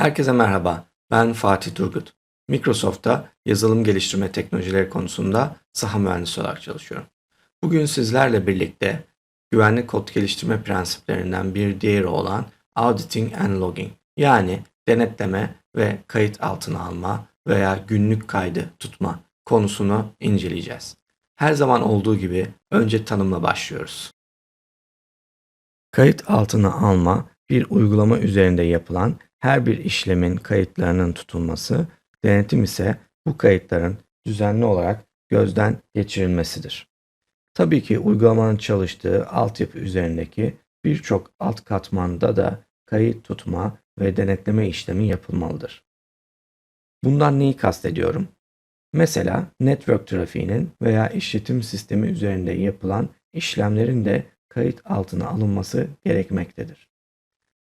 Herkese merhaba, ben Fatih Turgut. Microsoft'ta yazılım geliştirme teknolojileri konusunda saha mühendisi olarak çalışıyorum. Bugün sizlerle birlikte güvenli kod geliştirme prensiplerinden bir diğeri olan Auditing and Logging yani denetleme ve kayıt altına alma veya günlük kaydı tutma konusunu inceleyeceğiz. Her zaman olduğu gibi önce tanımla başlıyoruz. Kayıt altına alma bir uygulama üzerinde yapılan her bir işlemin kayıtlarının tutulması, denetim ise bu kayıtların düzenli olarak gözden geçirilmesidir. Tabii ki uygulamanın çalıştığı altyapı üzerindeki birçok alt katmanda da kayıt tutma ve denetleme işlemi yapılmalıdır. Bundan neyi kastediyorum? Mesela network trafiğinin veya işletim sistemi üzerinde yapılan işlemlerin de kayıt altına alınması gerekmektedir.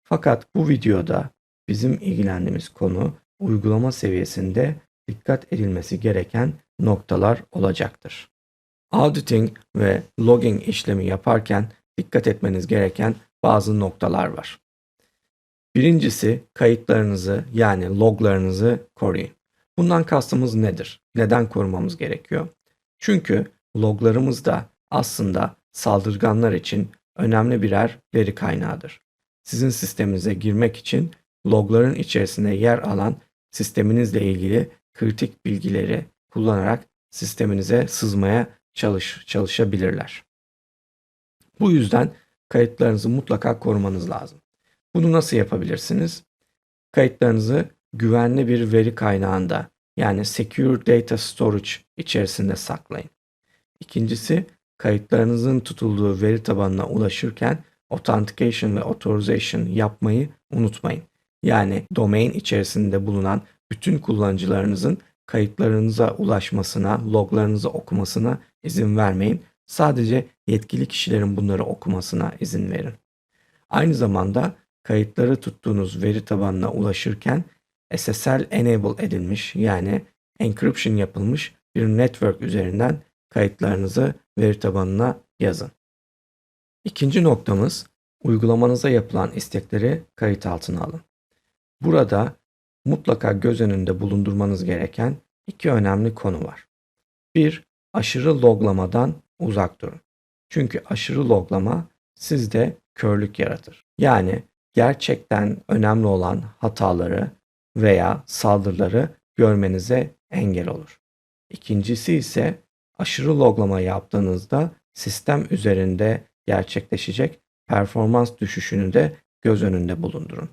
Fakat bu videoda bizim ilgilendiğimiz konu uygulama seviyesinde dikkat edilmesi gereken noktalar olacaktır. Auditing ve logging işlemi yaparken dikkat etmeniz gereken bazı noktalar var. Birincisi kayıtlarınızı yani loglarınızı koruyun. Bundan kastımız nedir? Neden korumamız gerekiyor? Çünkü loglarımız da aslında saldırganlar için önemli birer veri kaynağıdır. Sizin sisteminize girmek için logların içerisinde yer alan sisteminizle ilgili kritik bilgileri kullanarak sisteminize sızmaya çalış, çalışabilirler. Bu yüzden kayıtlarınızı mutlaka korumanız lazım. Bunu nasıl yapabilirsiniz? Kayıtlarınızı güvenli bir veri kaynağında yani Secure Data Storage içerisinde saklayın. İkincisi kayıtlarınızın tutulduğu veri tabanına ulaşırken Authentication ve Authorization yapmayı unutmayın. Yani domain içerisinde bulunan bütün kullanıcılarınızın kayıtlarınıza ulaşmasına, loglarınızı okumasına izin vermeyin. Sadece yetkili kişilerin bunları okumasına izin verin. Aynı zamanda kayıtları tuttuğunuz veri tabanına ulaşırken SSL enable edilmiş yani encryption yapılmış bir network üzerinden kayıtlarınızı veri tabanına yazın. İkinci noktamız uygulamanıza yapılan istekleri kayıt altına alın. Burada mutlaka göz önünde bulundurmanız gereken iki önemli konu var. Bir, aşırı loglamadan uzak durun. Çünkü aşırı loglama sizde körlük yaratır. Yani gerçekten önemli olan hataları veya saldırıları görmenize engel olur. İkincisi ise aşırı loglama yaptığınızda sistem üzerinde gerçekleşecek performans düşüşünü de göz önünde bulundurun.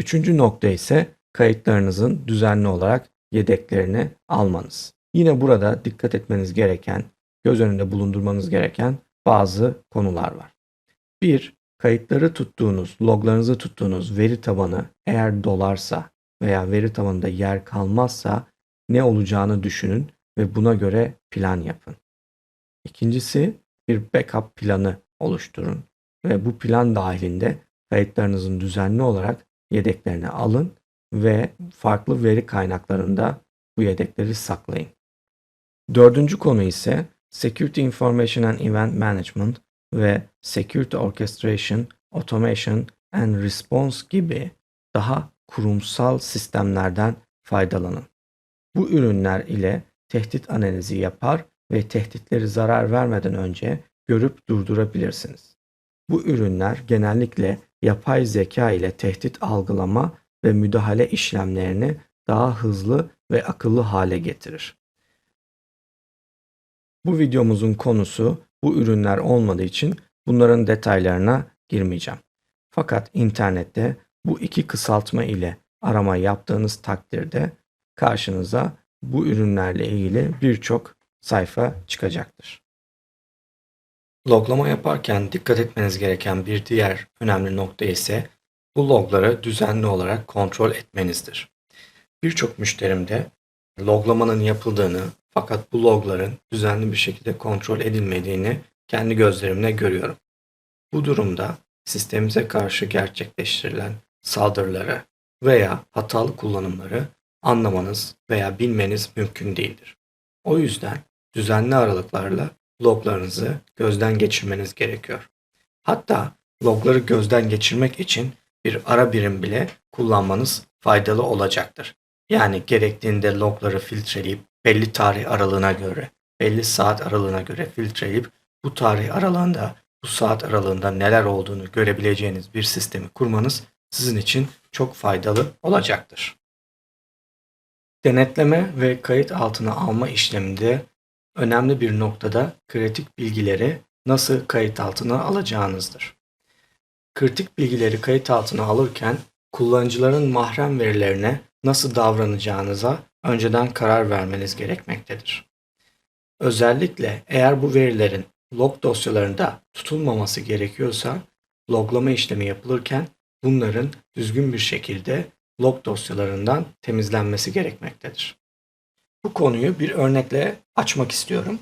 Üçüncü nokta ise kayıtlarınızın düzenli olarak yedeklerini almanız. Yine burada dikkat etmeniz gereken, göz önünde bulundurmanız gereken bazı konular var. Bir, kayıtları tuttuğunuz, loglarınızı tuttuğunuz veri tabanı eğer dolarsa veya veri tabanında yer kalmazsa ne olacağını düşünün ve buna göre plan yapın. İkincisi bir backup planı oluşturun ve bu plan dahilinde kayıtlarınızın düzenli olarak yedeklerini alın ve farklı veri kaynaklarında bu yedekleri saklayın. Dördüncü konu ise Security Information and Event Management ve Security Orchestration, Automation and Response gibi daha kurumsal sistemlerden faydalanın. Bu ürünler ile tehdit analizi yapar ve tehditleri zarar vermeden önce görüp durdurabilirsiniz. Bu ürünler genellikle yapay zeka ile tehdit algılama ve müdahale işlemlerini daha hızlı ve akıllı hale getirir. Bu videomuzun konusu bu ürünler olmadığı için bunların detaylarına girmeyeceğim. Fakat internette bu iki kısaltma ile arama yaptığınız takdirde karşınıza bu ürünlerle ilgili birçok sayfa çıkacaktır. Loglama yaparken dikkat etmeniz gereken bir diğer önemli nokta ise bu logları düzenli olarak kontrol etmenizdir. Birçok müşterimde loglamanın yapıldığını fakat bu logların düzenli bir şekilde kontrol edilmediğini kendi gözlerimle görüyorum. Bu durumda sistemimize karşı gerçekleştirilen saldırıları veya hatalı kullanımları anlamanız veya bilmeniz mümkün değildir. O yüzden düzenli aralıklarla loglarınızı gözden geçirmeniz gerekiyor. Hatta logları gözden geçirmek için bir ara birim bile kullanmanız faydalı olacaktır. Yani gerektiğinde logları filtreleyip belli tarih aralığına göre, belli saat aralığına göre filtreleyip bu tarih aralığında, bu saat aralığında neler olduğunu görebileceğiniz bir sistemi kurmanız sizin için çok faydalı olacaktır. Denetleme ve kayıt altına alma işleminde önemli bir noktada kritik bilgileri nasıl kayıt altına alacağınızdır. Kritik bilgileri kayıt altına alırken kullanıcıların mahrem verilerine nasıl davranacağınıza önceden karar vermeniz gerekmektedir. Özellikle eğer bu verilerin log dosyalarında tutulmaması gerekiyorsa loglama işlemi yapılırken bunların düzgün bir şekilde log dosyalarından temizlenmesi gerekmektedir. Bu konuyu bir örnekle açmak istiyorum.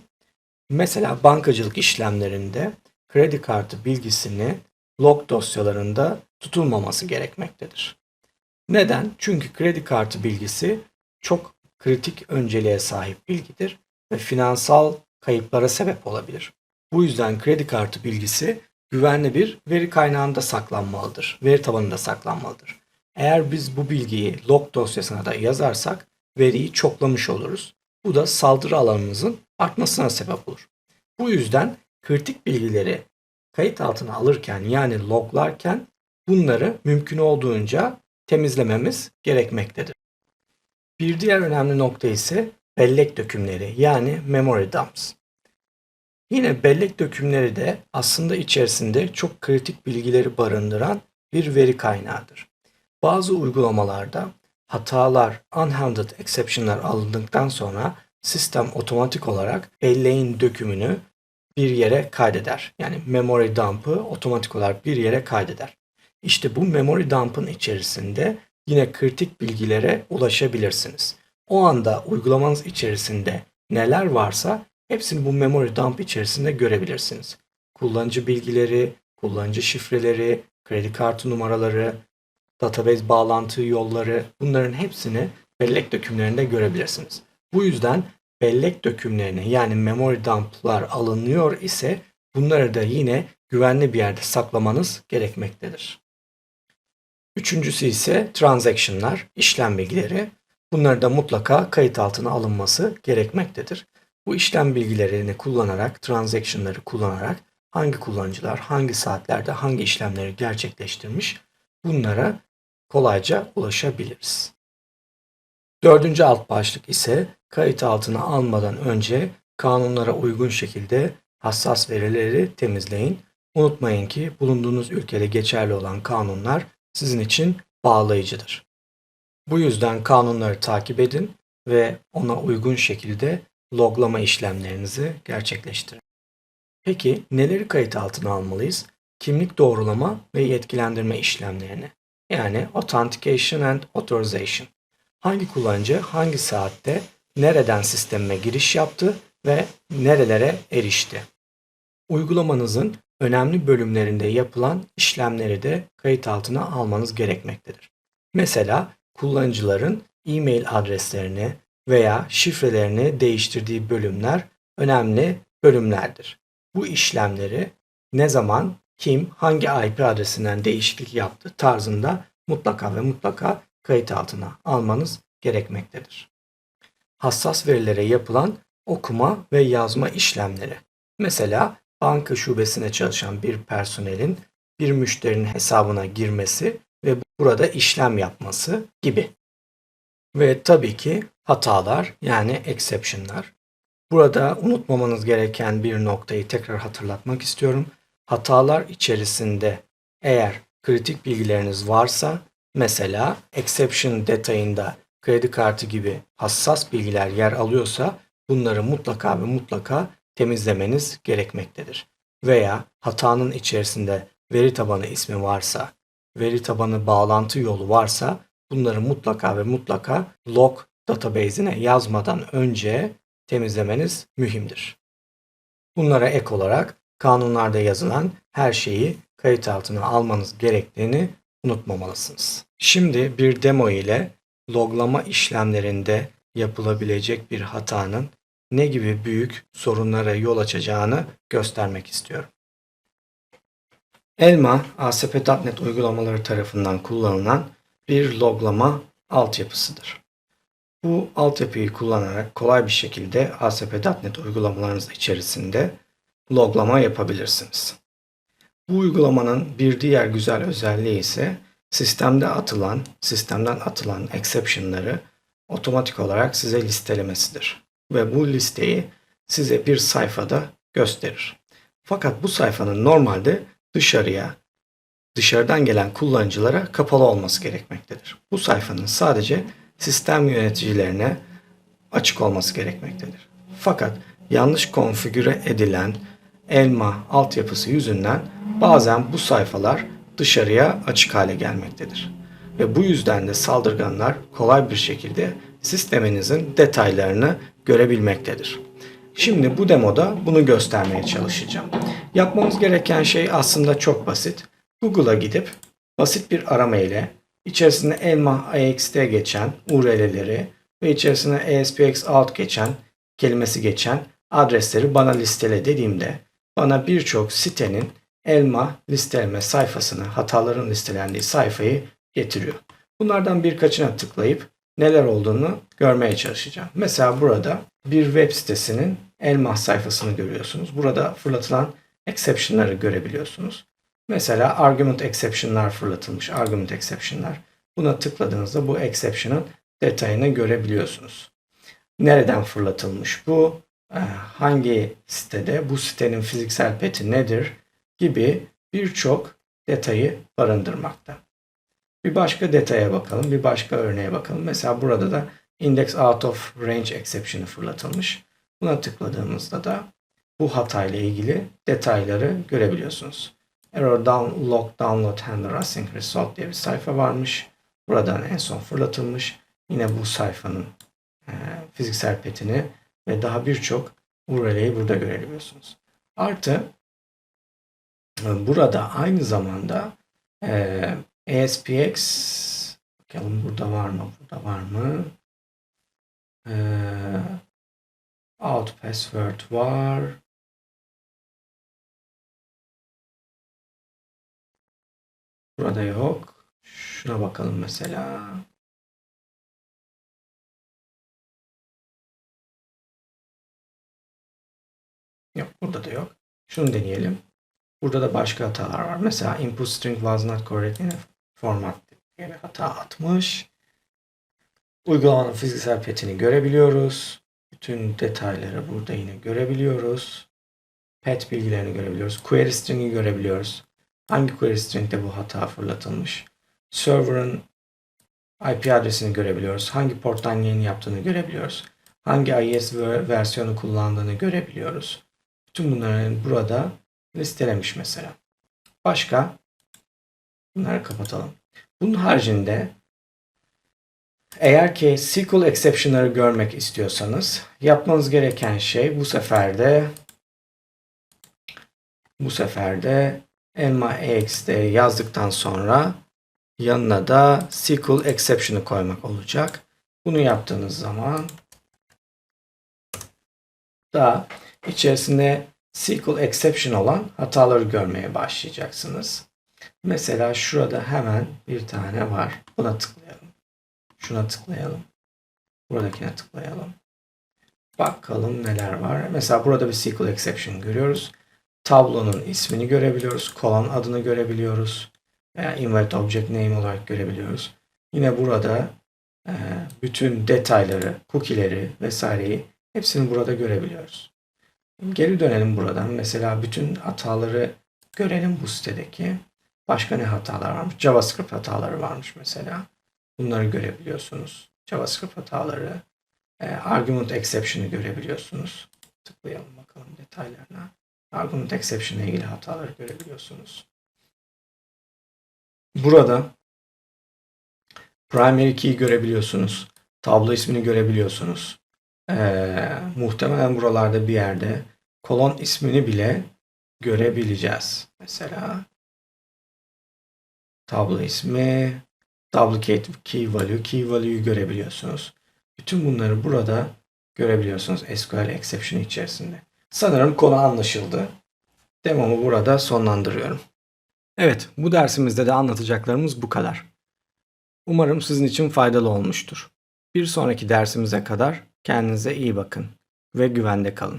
Mesela bankacılık işlemlerinde kredi kartı bilgisini log dosyalarında tutulmaması gerekmektedir. Neden? Çünkü kredi kartı bilgisi çok kritik önceliğe sahip bilgidir ve finansal kayıplara sebep olabilir. Bu yüzden kredi kartı bilgisi güvenli bir veri kaynağında saklanmalıdır. Veri tabanında saklanmalıdır. Eğer biz bu bilgiyi log dosyasına da yazarsak veriyi çoklamış oluruz. Bu da saldırı alanımızın artmasına sebep olur. Bu yüzden kritik bilgileri kayıt altına alırken yani loglarken bunları mümkün olduğunca temizlememiz gerekmektedir. Bir diğer önemli nokta ise bellek dökümleri yani memory dumps. Yine bellek dökümleri de aslında içerisinde çok kritik bilgileri barındıran bir veri kaynağıdır. Bazı uygulamalarda hatalar, unhandled exception'lar alındıktan sonra sistem otomatik olarak belleğin dökümünü bir yere kaydeder. Yani memory dump'ı otomatik olarak bir yere kaydeder. İşte bu memory dump'ın içerisinde yine kritik bilgilere ulaşabilirsiniz. O anda uygulamanız içerisinde neler varsa hepsini bu memory dump içerisinde görebilirsiniz. Kullanıcı bilgileri, kullanıcı şifreleri, kredi kartı numaraları, database bağlantı yolları bunların hepsini bellek dökümlerinde görebilirsiniz. Bu yüzden bellek dökümlerini yani memory dump'lar alınıyor ise bunları da yine güvenli bir yerde saklamanız gerekmektedir. Üçüncüsü ise transaction'lar, işlem bilgileri. Bunları da mutlaka kayıt altına alınması gerekmektedir. Bu işlem bilgilerini kullanarak, transaction'ları kullanarak hangi kullanıcılar hangi saatlerde hangi işlemleri gerçekleştirmiş bunlara kolayca ulaşabiliriz. Dördüncü alt başlık ise kayıt altına almadan önce kanunlara uygun şekilde hassas verileri temizleyin. Unutmayın ki bulunduğunuz ülkede geçerli olan kanunlar sizin için bağlayıcıdır. Bu yüzden kanunları takip edin ve ona uygun şekilde loglama işlemlerinizi gerçekleştirin. Peki neleri kayıt altına almalıyız? Kimlik doğrulama ve yetkilendirme işlemlerini. Yani Authentication and Authorization. Hangi kullanıcı hangi saatte nereden sisteme giriş yaptı ve nerelere erişti. Uygulamanızın önemli bölümlerinde yapılan işlemleri de kayıt altına almanız gerekmektedir. Mesela kullanıcıların e-mail adreslerini veya şifrelerini değiştirdiği bölümler önemli bölümlerdir. Bu işlemleri ne zaman, kim, hangi IP adresinden değişiklik yaptı tarzında mutlaka ve mutlaka kayıt altına almanız gerekmektedir. Hassas verilere yapılan okuma ve yazma işlemleri. Mesela banka şubesine çalışan bir personelin bir müşterinin hesabına girmesi ve burada işlem yapması gibi. Ve tabii ki hatalar yani exception'lar. Burada unutmamanız gereken bir noktayı tekrar hatırlatmak istiyorum. Hatalar içerisinde eğer kritik bilgileriniz varsa mesela exception detayında kredi kartı gibi hassas bilgiler yer alıyorsa bunları mutlaka ve mutlaka temizlemeniz gerekmektedir. Veya hatanın içerisinde veri tabanı ismi varsa, veri tabanı bağlantı yolu varsa bunları mutlaka ve mutlaka log database'ine yazmadan önce temizlemeniz mühimdir. Bunlara ek olarak kanunlarda yazılan her şeyi kayıt altına almanız gerektiğini unutmamalısınız. Şimdi bir demo ile loglama işlemlerinde yapılabilecek bir hatanın ne gibi büyük sorunlara yol açacağını göstermek istiyorum. Elma, ASP.NET uygulamaları tarafından kullanılan bir loglama altyapısıdır. Bu altyapıyı kullanarak kolay bir şekilde ASP.NET uygulamalarınız içerisinde loglama yapabilirsiniz. Bu uygulamanın bir diğer güzel özelliği ise sistemde atılan, sistemden atılan exception'ları otomatik olarak size listelemesidir. Ve bu listeyi size bir sayfada gösterir. Fakat bu sayfanın normalde dışarıya, dışarıdan gelen kullanıcılara kapalı olması gerekmektedir. Bu sayfanın sadece sistem yöneticilerine açık olması gerekmektedir. Fakat yanlış konfigüre edilen elma altyapısı yüzünden bazen bu sayfalar dışarıya açık hale gelmektedir. Ve bu yüzden de saldırganlar kolay bir şekilde sisteminizin detaylarını görebilmektedir. Şimdi bu demoda bunu göstermeye çalışacağım. Yapmamız gereken şey aslında çok basit. Google'a gidip basit bir arama ile içerisinde elma AXT geçen URL'leri ve içerisine ASPX alt geçen kelimesi geçen adresleri bana listele dediğimde bana birçok sitenin elma listeleme sayfasını, hataların listelendiği sayfayı getiriyor. Bunlardan birkaçına tıklayıp neler olduğunu görmeye çalışacağım. Mesela burada bir web sitesinin elma sayfasını görüyorsunuz. Burada fırlatılan exception'ları görebiliyorsunuz. Mesela argument exception'lar fırlatılmış. Argument exception'lar. Buna tıkladığınızda bu exception'ın detayını görebiliyorsunuz. Nereden fırlatılmış bu? Hangi sitede? Bu sitenin fiziksel peti nedir? Gibi birçok detayı barındırmakta. Bir başka detaya bakalım. Bir başka örneğe bakalım. Mesela burada da index out of range exception'ı fırlatılmış. Buna tıkladığımızda da bu hatayla ilgili detayları görebiliyorsunuz. Error down, log download handler async result diye bir sayfa varmış. Buradan en son fırlatılmış. Yine bu sayfanın e, fiziksel petini ve daha birçok URL'yi burada görebiliyorsunuz. Artı e, burada aynı zamanda e, ASPX bakalım burada var mı? Burada var mı? E, out password var. Burada yok. Şuna bakalım mesela. Yok burada da yok. Şunu deneyelim. Burada da başka hatalar var. Mesela input string was not correct in format diye bir hata atmış. Uygulamanın fiziksel petini görebiliyoruz. Bütün detayları burada yine görebiliyoruz. Pet bilgilerini görebiliyoruz. Query string'i görebiliyoruz. Hangi query string'de bu hata fırlatılmış? Server'ın IP adresini görebiliyoruz. Hangi porttan yayın yaptığını görebiliyoruz. Hangi IIS versiyonu kullandığını görebiliyoruz. Bütün bunları burada listelemiş mesela. Başka? Bunları kapatalım. Bunun haricinde eğer ki SQL exception'ları görmek istiyorsanız yapmanız gereken şey bu sefer de bu sefer de elma ex'de yazdıktan sonra yanına da SQL exception'ı koymak olacak. Bunu yaptığınız zaman da içerisinde SQL exception olan hataları görmeye başlayacaksınız. Mesela şurada hemen bir tane var. Buna tıklayalım. Şuna tıklayalım. Buradakine tıklayalım. Bakalım neler var. Mesela burada bir SQL exception görüyoruz. Tablonun ismini görebiliyoruz. Kolon adını görebiliyoruz. Veya invalid object name olarak görebiliyoruz. Yine burada e, bütün detayları, cookie'leri vesaireyi hepsini burada görebiliyoruz. Geri dönelim buradan. Mesela bütün hataları görelim bu sitedeki. Başka ne hatalar varmış? JavaScript hataları varmış mesela. Bunları görebiliyorsunuz. JavaScript hataları, e, argument exception'ı görebiliyorsunuz. Tıklayalım bakalım detaylarına. Argument exception ile ilgili hataları görebiliyorsunuz. Burada primary key görebiliyorsunuz. Tablo ismini görebiliyorsunuz. Ee, muhtemelen buralarda bir yerde kolon ismini bile görebileceğiz. Mesela tablo ismi, duplicate key value, key value'yu görebiliyorsunuz. Bütün bunları burada görebiliyorsunuz SQL exception içerisinde. Sanırım konu anlaşıldı. Demomu burada sonlandırıyorum. Evet, bu dersimizde de anlatacaklarımız bu kadar. Umarım sizin için faydalı olmuştur. Bir sonraki dersimize kadar kendinize iyi bakın ve güvende kalın.